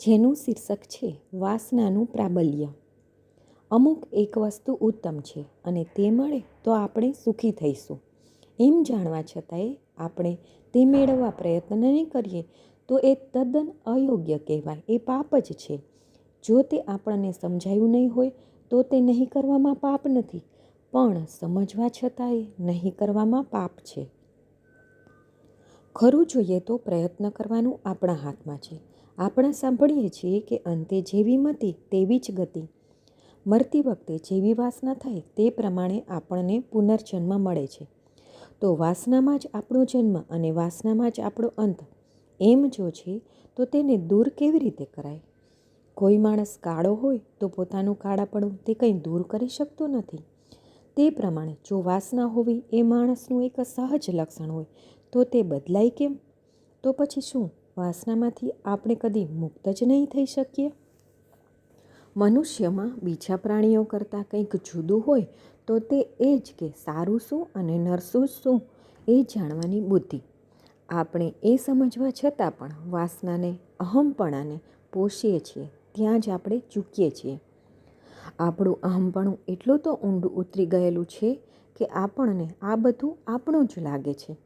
જેનું શીર્ષક છે, વાસનાનું પ્રાબલ્ય. અમુક એક વસ્તુ ઉત્તમ છે અને તે મળે તો આપણે સુખી થઈશું. એમ જાણવા છતાંય આપણે તે મેળવવા પ્રયત્ન નહીં કરીએ તો એ તદ્દન અયોગ્ય કહેવાય. એ પાપ જ છે. જો તે આપણને સમજાયું નહીં હોય તો તે નહીં કરવામાં પાપ નથી. પણ સમજવા છતાંય નહીં કરવામાં પાપ છે. ખરું જોઈએ તો પ્રયત્ન કરવાનું આપણા હાથમાં છે. આપણે સાંભળીએ છીએ કે અંતે જેવી મતી, તેવી જ ગતિ. મરતી વખતે જેવી વાસના થાય તે પ્રમાણે આપણને પુનર્જન્મ મળે છે. તો વાસનામાં જ આપણો જન્મ અને વાસનામાં જ આપણો અંત. એમ જો છે, તો તેને દૂર કેવી રીતે કરાય? કોઈ માણસ કાળો હોય તો પોતાનું કાળાપણું તે કંઈ દૂર કરી શકતો નથી. તે પ્રમાણે જો વાસના હોવી એ માણસનું એક સહજ લક્ષણ હોય તો તે બદલાય કેમ? તો પછી શું? વાસનામાંથી આપણે કદી મુક્ત જ નહીં થઈ શકીએ? મનુષ્યમાં બીજા પ્રાણીઓ કરતાં કંઈક જુદું હોય તો તે એ જ કે સારું શું અને નરસું શું એ જાણવાની બુદ્ધિ. આપણે એ સમજવા છતાં પણ વાસનાને અહમપણાને પોષીએ છીએ, ત્યાં જ આપણે ચૂકીએ છીએ. આપણું અહમપણું એટલું તો ઊંડું ઉતરી ગયેલું છે કે આપણને આ બધું આપણું જ લાગે છે.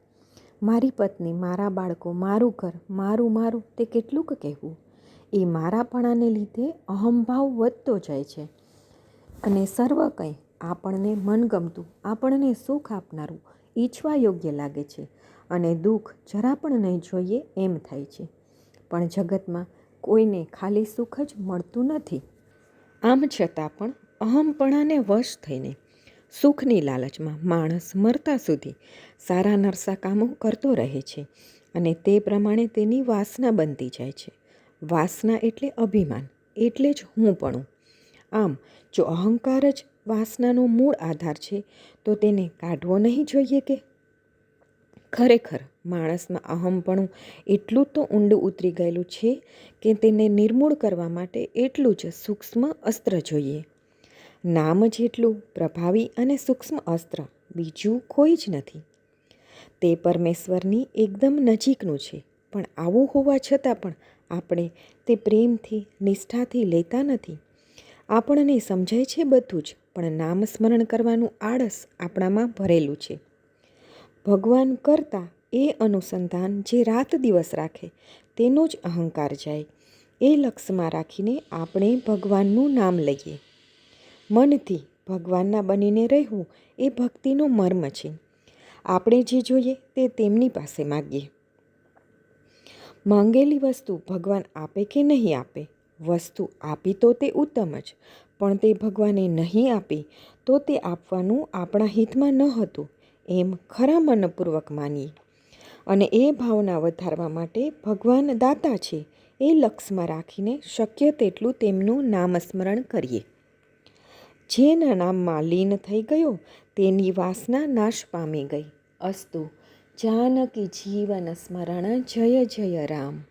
મારી પત્ની, મારા બાળકો, મારું ઘર, મારું મારું, તે કેટલુંક કહેવું. એ મારાપણાને લીધે અહંભાવ વધતો જાય છે. અને સર્વ કંઈ આપણને મનગમતું, આપણને સુખ આપનારું ઈચ્છવા યોગ્ય લાગે છે અને દુઃખ જરા પણ નહીં જોઈએ એમ થાય છે. પણ જગતમાં કોઈને ખાલી સુખ જ મળતું નથી. આમ છતાં પણ અહમપણાને વશ થઈને સુખની લાલચમાં માણસ મરતા સુધી સારા નરસા કામો કરતો રહે છે અને તે પ્રમાણે તેની વાસના બનતી જાય છે. વાસના એટલે અભિમાન, એટલે જ હું પણ આમ, જો અહંકાર જ વાસનાનો મૂળ આધાર છે, તો તેને કાઢવો નહીં જોઈએ કે? ખરેખર, માણસમાં અહમપણું એટલું તો ઊંડું ઉતરી ગયેલું છે કે તેને નિર્મૂળ કરવા માટે એટલું જ સૂક્ષ્મ અસ્ત્ર જોઈએ. નામ જેટલું પ્રભાવી અને સૂક્ષ્મ અસ્ત્ર બીજું કોઈ જ નથી. તે પરમેશ્વરની એકદમ નજીકનું છે, પણ આવું હોવા છતાં પણ આપણે તે પ્રેમથી, નિષ્ઠાથી લેતા નથી. આપણને સમજાય છે બધું જ, પણ નામ સ્મરણ કરવાનું આળસ આપણામાં ભરેલું છે. ભગવાન કરતાં એ અનુસંધાન જે રાત દિવસ રાખે, તેનો જ અહંકાર જાય. એ લક્ષમાં રાખીને આપણે ભગવાનનું નામ લઈએ. મનથી ભગવાનના બનીને રહેવું એ ભક્તિનો મર્મ છે. આપણે જે જોઈએ તે તેમની પાસે માગીએ. માંગેલી વસ્તુ ભગવાન આપે કે નહીં આપે? વસ્તુ આપી તો તે ઉત્તમ જ, પણ તે ભગવાને નહીં આપી તો તે આપવાનું આપણા હિતમાં ન હતું, એમ ખરા મનપૂર્વક માનીએ. અને એ ભાવના વધારવા માટે ભગવાન દાતા છે, એ લક્ષમાં રાખીને શક્ય તેટલું તેમનું નામસ્મરણ કરીએ. જેના નામમાં લીન થઈ ગયો, તેની વાસના નાશ પામી ગઈ. અસ્તુ, જાનકી જીવન સ્મરણ જય જય રામ.